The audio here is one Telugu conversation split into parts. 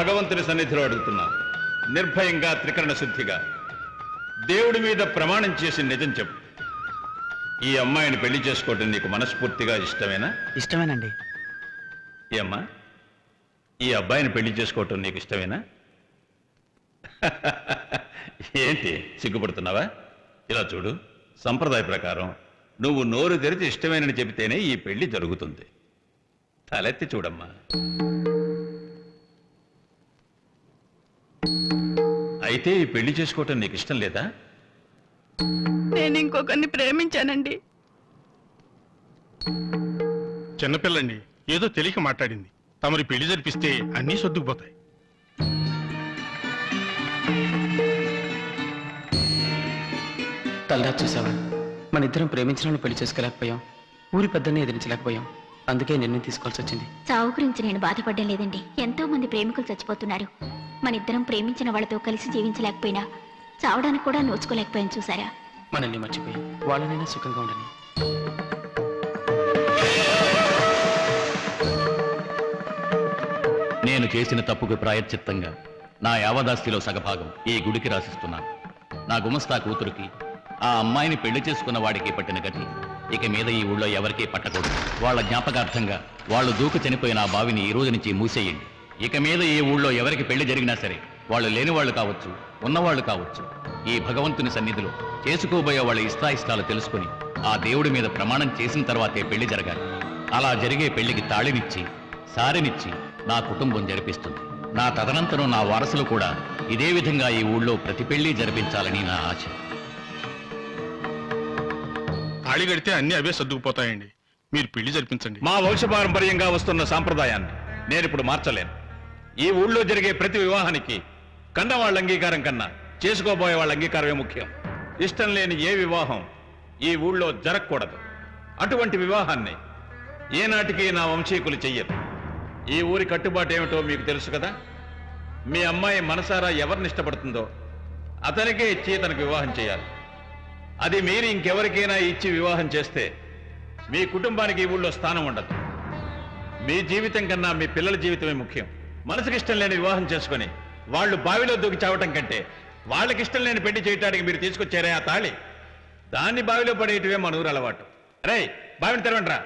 భగవంతుని సన్నిధిలో అడుగుతున్నా. నిర్భయంగా త్రికరణ శుద్ధిగా. దేవుడి మీద ప్రమాణం చేసి నిజం చెప్పు. ఈ అమ్మాయిని పెళ్ళి చేసుకోవటం నీకు మనస్ఫూర్తిగా ఇష్టమేనా? ఇష్టమేనండి. ఈ అమ్మా ఈ అబ్బాయిని పెళ్ళి చేసుకోవటం నీకు ఇష్టమేనా? ఏంటి సిగ్గుపడుతున్నావా? ఇలా చూడు సంప్రదాయ ప్రకారం నువ్వు నోరు తెరిచి ఇష్టమేనని చెబితేనే ఈ పెళ్ళి జరుగుతుంది. తలెత్తి చూడమ్మా. అయితే ఈ పెళ్ళి చేసుకోవటం నీకు ఇష్టం లేదా? నేను ఇంకొకరిని ప్రేమించానండి. చిన్నపిల్లండి ఏదో తెలియక మాట్లాడింది. తమరి పెళ్ళి జరిపిస్తే అన్నీ సర్దుకుపోతాయి. తల్లా చూసావా? మన ఇద్దరం ప్రేమించిన పెళ్ళి చేసుకోలేకపోయాం. ఊరి పెద్దని ఎదిరించలేకపోయాం. అందుకే నిర్ణయం తీసుకోవాల్సి వచ్చింది. చావు గురించి నేను బాధపడడం లేదండి. ఎంతో మంది ప్రేమికులు చచ్చిపోతున్నారు. మన ఇద్దరం ప్రేమించిన వాళ్ళతో కలిసి జీవించలేకపోయినా చావడానికి కూడా నోచుకోలేకపోయాను చూసారా? మనల్ని మర్చిపోయి వాళ్ళనైనా సుఖంగా ఉండని. నేను చేసిన తప్పుకు ప్రాయశ్చిత్తంగా నా యావదాస్తిలో సగభాగం ఈ గుడికి రాసిస్తున్నాను. నా గుమస్తా కూతురికి ఆ అమ్మాయిని పెళ్ళి చేసుకున్న వాడికి పట్టిన గతి ఇక మీద ఈ ఊళ్ళో ఎవరికీ పట్టకూడదు. వాళ్ళ జ్ఞాపకార్థంగా వాళ్ళు దూకు చనిపోయిన ఆ బావిని ఈ రోజు నుంచి మూసేయండి. ఇక మీద ఈ ఊళ్ళో ఎవరికి పెళ్ళి జరిగినా సరే వాళ్ళు లేని వాళ్ళు కావచ్చు ఉన్నవాళ్ళు కావచ్చు ఈ భగవంతుని సన్నిధిలో చేసుకోబోయే వాళ్ళ ఇష్టాయిష్టాలు తెలుసుకుని ఆ దేవుడి మీద ప్రమాణం చేసిన తర్వాతే పెళ్ళి జరగాలి. అలా జరిగే పెళ్ళికి తాళినిచ్చి సారినిచ్చి నా కుటుంబం జరిపిస్తుంది. నా తదనంతరం నా వారసులు కూడా ఇదే విధంగా ఈ ఊళ్ళో ప్రతి పెళ్ళి జరిపించాలని నా ఆశ. తాళి కడితే అన్నీ అవే సర్దుకుపోతాయండి. మీరు పెళ్ళి జరిపించండి. మా వంశపారంపర్యంగా వస్తున్న సాంప్రదాయాన్ని నేను ఇప్పుడు మార్చలేను. ఈ ఊళ్ళో జరిగే ప్రతి వివాహానికి కన్న వాళ్ళ అంగీకారం కన్నా చేసుకోబోయే వాళ్ళ అంగీకారమే ముఖ్యం. ఇష్టం లేని ఏ వివాహం ఈ ఊళ్ళో జరగకూడదు. అటువంటి వివాహాన్ని ఏనాటికి నా వంశీకులు చెయ్యరు. ఈ ఊరి కట్టుబాటు ఏమిటో మీకు తెలుసు కదా? మీ అమ్మాయి మనసారా ఎవరిని ఇష్టపడుతుందో అతనికే ఇచ్చి తనకు వివాహం చేయాలి. అది మీరు ఇంకెవరికైనా ఇచ్చి వివాహం చేస్తే మీ కుటుంబానికి ఈ ఊళ్ళో స్థానం ఉండదు. మీ జీవితం కన్నా మీ పిల్లల జీవితమే ముఖ్యం. మనసుకి ఇష్టం లేని వివాహం చేసుకొని వాళ్ళు బావిలో దూకి చావటం కంటే వాళ్ళకి ఇష్టం లేని పెళ్ళి చేయటానికి మీరు తీసుకొచ్చారే ఆ తాళి. దాన్ని బావిలో పడేయటమే మన ఊరు అలవాటు. రే బావిని తెరవండి రా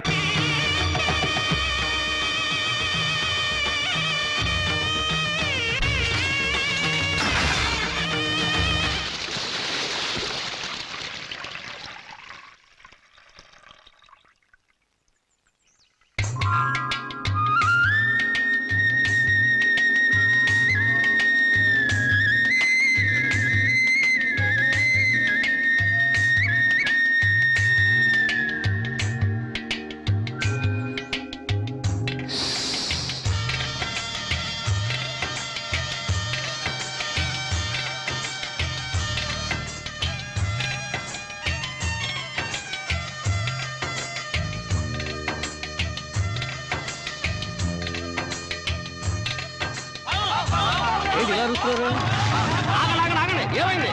ఏమైంది?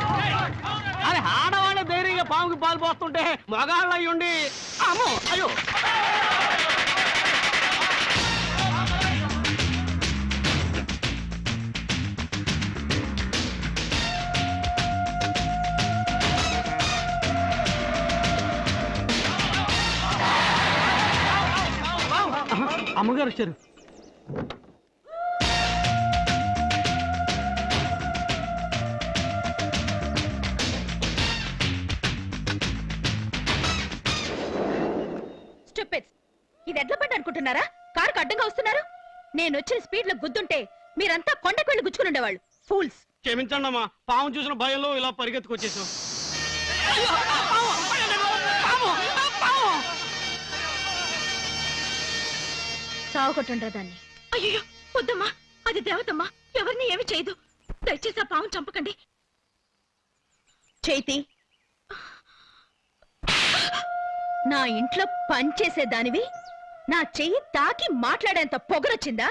అరే ఆడవాళ్ళ ధైర్యంగా పాముకి పాలు పోస్తుంటే మగాళ్ళు అయ్యుండి అమ్మో అయ్యో. అమ్మగారు వచ్చారు. వస్తున్నారు నేను వచ్చిన స్పీడ్లో గుద్దుంటే మీరంతా కొండకు వెళ్ళి గుచ్చుకుని ఉండేవాళ్ళు. ఫూల్స్ క్షమించండి అమ్మా పాము చూసిన భయంలో ఇలా పరిగెత్తుకొచ్చేసాం చావకొట్టుండ్రా దాన్ని. అయ్యో వద్దమ్మా అది దేవతమ్మా ఎవరిని ఏమి చేయదు. దయచేసి ఆ పాము చంపకండి. చైతి నా ఇంట్లో పనిచేసే దానివి నా చెయ్యి తాకి మాట్లాడేంత పొగరొచ్చిందా?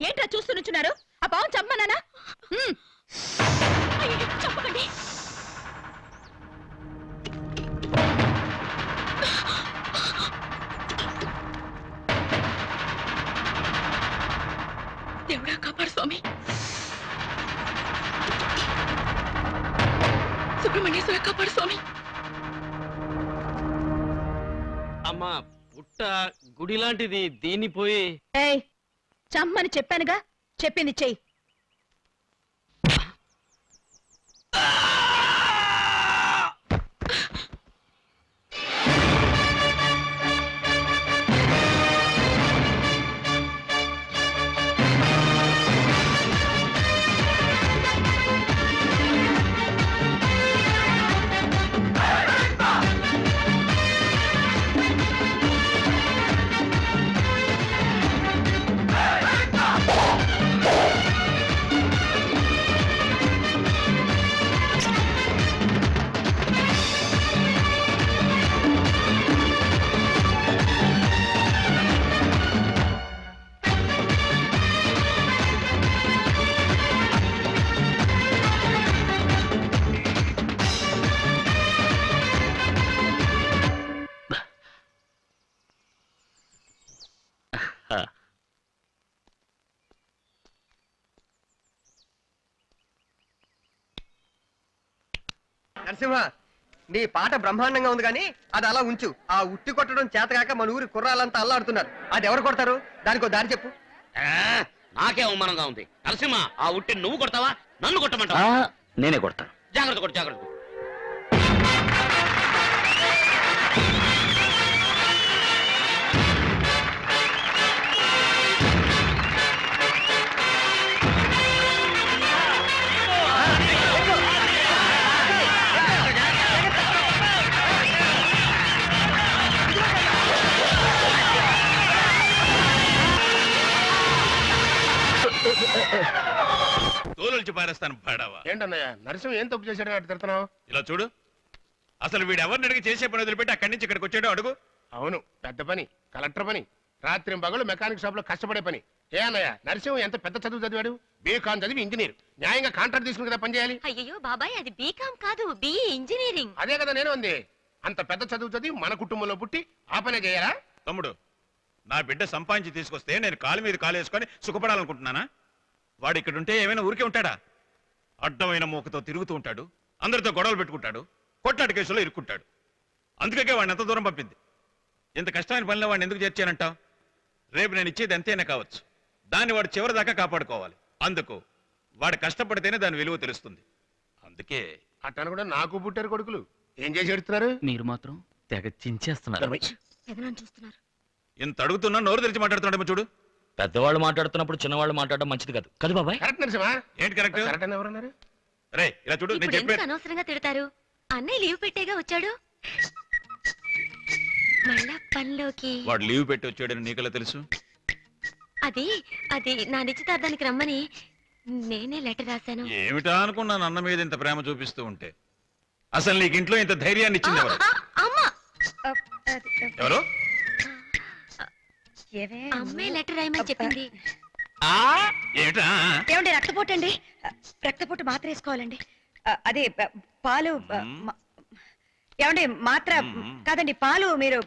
ఏంట్రా చూస్తున్నారు ఆ పావం చమ్మనానా చెప్పకండి దేవుడా కాపాడు స్వామి. సుబ్రహ్మణ్యేశ్వర కాపాడు స్వామి. గుడి లాంటిది దీన్ని పోయి ఏయ్ చమ్మని చెప్పానుగా. చెప్పింది చెయ్యి. నరసింహ నీ పాట బ్రహ్మాండంగా ఉంది కానీ అది అలా ఉంచు. ఆ ఉట్టి కొట్టడం చేతకాక మన ఊరి కుర్రాలంతా అల్లాడుతున్నారు. అది ఎవరు కొడతారు? దానికి ఒక దారి చెప్పు. నాకే అవమానంగా ఉంది. నరసింహ ఆ ఉట్టి నువ్వు కొడతావా? నన్ను కొట్టమంటావా? నేనే కొడతాను. జాగ్రత్త కొట్టు జాగ్రత్త తోలుల్చి పారేస్తాను పాడావా ఏంటన్నయ్య నరసింహ ఏం తప్పు చేశాడని అటు తిడుతున్నావు? ఇలా చూడు. అసలు వీడు ఎవరిని అడిగి చేసే పని వదిలిపెట్టి అక్కడి నుంచి ఇక్కడికి వచ్చాడో అడుగు. అవును పెద్ద పని కలెక్టర్ పని రాత్రి పగలు మెకానిక్ షాప్లో కష్టపడే పని. ఏ అన్నయ్య నరసింహ ఎంత పెద్ద చదువు చదివాడు? బీకాన్ చదివి ఇంజనీర్. న్యాయంగా కాంట్రాక్ట్ తీసుకుని కదా పని చేయాలి? అయ్యో బాబాయ్ అది బీకాం కాదు బిఈ ఇంజనీరింగ్. అదే కదా నేను ఉంది అంత పెద్ద చదువు చదివి మన కుటుంబంలో పుట్టి ఆ పనే చేయాలా? తమ్ముడు నా బిడ్డ సంపాదించి తీసుకొస్తే నేను కాలు మీద కాలు వేసుకొని సుఖపడాలనుకుంటున్నానా? వాడు ఇక్కడ ఉంటే ఏమైనా ఊరికే ఉంటాడా? అడ్డమైన మూకతో తిరుగుతూ ఉంటాడు అందరితో గొడవలు పెట్టుకుంటాడు కొట్లాట కేసులో ఇరుక్కుంటాడు. అందుకే వాడిని ఎంత దూరం పంపింది. ఇంత కష్టమైన పనిలో వాడిని ఎందుకు చేర్చానంటావు రేపు నేను ఇచ్చేది ఎంతైనా కావచ్చు. దాన్ని వాడు చివరి దాకా కాపాడుకోవాలి. అందుకు వాడు కష్టపడితేనే దాని విలువ తెలుస్తుంది. అందుకే అట్టను కూడా నాకు పుట్టారు కొడుకులు. ఏం చేసి ఎడుతున్నారు? మీరు మాత్రం తెగ చించేస్తున్నారు. చూస్తున్నారు? ఇంత అడుగుతున్నా నోరు తెరిచి మాట్లాడుతున్నాడేమో చూడు. పెద్దవాళ్ళు మాట్లాడుతున్నప్పుడు చిన్నవాళ్ళు మాట్లాడడం మంచిది కాదు. కదా బాబాయ్. కరెక్ట్ నరసింహ ఏంటి కరెక్ట్ కరెక్ట్ అని ఎవరన్నారు? రే ఇలా చూడు నేను ఇప్పుడు ఎందుకు చెప్పాను అనవసరంగా తిడతారు? అన్నయ్య లీవ్ పెట్టేగా వచ్చాడు? మళ్ళా పనిలోకి. వాడు లీవ్ పెట్టి వచ్చాడని నీకెలా తెలుసు? అది అది నా నిశ్చితార్థానికి రమ్మని నేనే లెటర్ రాశాను. ఏమిటా అనుకున్నాను అన్న మీద ఇంత ప్రేమ చూపిస్తూ ఉంటే? అసలు నీకు ఇంట్లో ఇంత ధైర్యాన్ని ఇచ్చింది ఎవరు? ఆ, అమ్మా. ఎవరు? అమ్మే లెటర్ రాయమని చెప్పింది. ఏమిటా ఏమండి రక్తపోటు అండి రక్తపోటు మాత్ర వేసుకోవాలండి. ఆ, అదే ప- పాలు ఆ, మ- ఏమండి మాత్ర కాదండి పాలు మీరు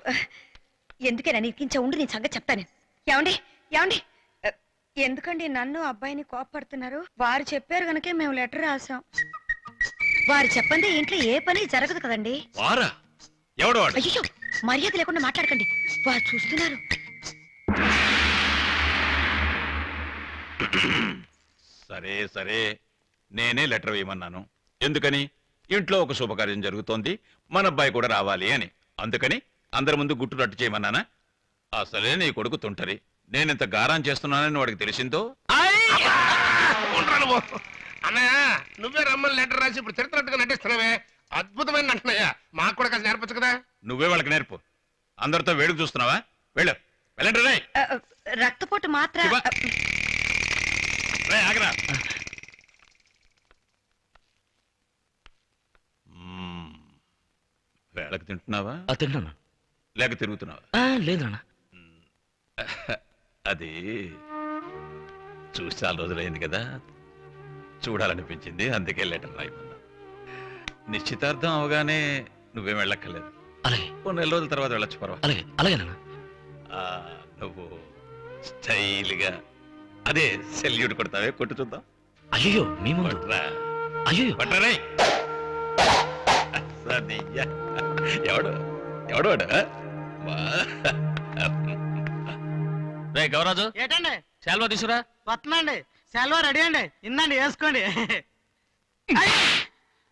ఎందుకైనా నీకించే ఉండి నేను సంగతి చెప్తాను. ఏమండి ఏమండి? ఆ, ఎందుకండి నన్ను అబ్బాయిని కోపడుతున్నారు వారు చెప్పారు కనుకే మేము లెటర్ రాసాం వారు చెప్పండి ఇంట్లో ఏ పని జరగదు కదండి. వారా? ఎవడు వాడు? అయ్యో మర్యాద లేకుండా మాట్లాడకండి. వారు చూస్తున్నారు. సరే సరే. నేనే లెటర్ వేయమన్నాను. ఎందుకని? ఇంట్లో ఒక శుభకార్యం జరుగుతోంది. మన అబ్బాయి కూడా రావాలి అని. అందుకని అందరి ముందు గుట్టు రట్టు చేయమన్నానా? అసలే నీ కొడుకు తుంటరి. నేనింత గారం చేస్తున్నానని వాడికి తెలిసిందో. అన్నయ్య నువ్వే రమ్మని లెటర్ రాసి ఇప్పుడు తిడుతున్నట్టుగా నటిస్తున్నావే. అద్భుతమైన నటనయ్య. మాకు కూడా కాస్త నేర్పచ్చు కదా? నువ్వే వాళ్ళకి నేర్పు. అందరితో వేడుకు చూస్తున్నావా? వెళ్ళు. వెళ్ళండి రే రక్తపోటు మాత్ర శివ. ఆగరా. వేళకు తింటున్నావా? తిన్నాను లేక తిరుగుతున్నావా? లేదు నాన్న. అది చూసి చాలా రోజులైంది కదా. చూడాలనిపించింది అందుకే లెటర్ రాయమన్నా నిశ్చితార్థం అవగానే నువ్వేం వెళ్ళక్కర్లేదు. అలాగే. ఓ నెల రోజుల తర్వాత వెళ్ళొచ్చు పర్వాలేదు. అలాగే అలాగే నాన్న. ఆ, నువ్వు స్టైల్గా అదే సెల్యూట్ కొడతావే కొట్టు చూద్దాం. అయ్యో మీ ముందు. అయ్యో. సదియ్య. ఎవడు? ఎవడు. రే గౌరాజు. ఏటండి? శాల్వా తీసురా వస్తున్నాండి. సెలవు రెడీ అండి. ఇందండి వేసుకోండి!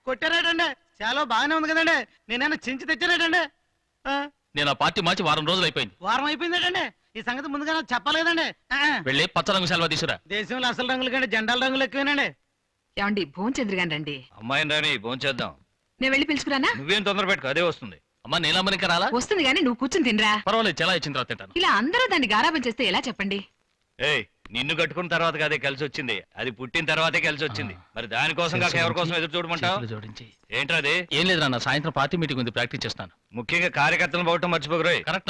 కొట్టారేటండి? సెలవు బాగానే ఉంది కదండి. నేనైనా చించి తెచ్చారేటండి? ఆ, నేను ఆ పార్టీ మార్చి వారం రోజులు అయిపోయింది. వారం అయిపోయిందేటండి? ఈ సంగతి ముందుగా నాకు చెప్పాలి కదండి ఆ, వెళ్ళి పచ్చ రంగు శాల్వా తీసురా దేశంలో అసలు రంగులు కంటే జెండాల రంగులు ఎక్కువేనండి. ఏమండి భోంచంద్ర గాని రండి. అమ్మాయిని రాని భోంచేద్దాం. నేను వెళ్ళి పిలుచుకురానా? నువ్వేం తొందర పెట్టుకో అదే వస్తుంది. అమ్మా నీలమ్మని ఇంకా రాలా? వస్తుంది గాని నువ్వు కూర్చుని తినరా? పర్వాలేదు చాలా ఇచ్చిన తర్వాత తింటాను. ఇలా అందరూ దాన్ని గారాబం చేస్తే ఎలా చెప్పండి? ఏయ్ నిన్ను కట్టుకున్న తర్వాత అదే కలిసి వచ్చింది. అది పుట్టిన తర్వాతే కలిసి వచ్చింది. మరి దానికోసం కాక ఎవరి కోసం ఎదురు చూడమంటావు? జోడించి. ఏంట్రా అది? ఏం లేదు నాన్న సాయంత్రం పార్టీ మీటింగ్ ఉంది ప్రాక్టీస్ చేస్తాను. ముఖ్యంగా కార్యకర్తలను పోవటం మర్చిపోకరోయ్ కరెక్ట్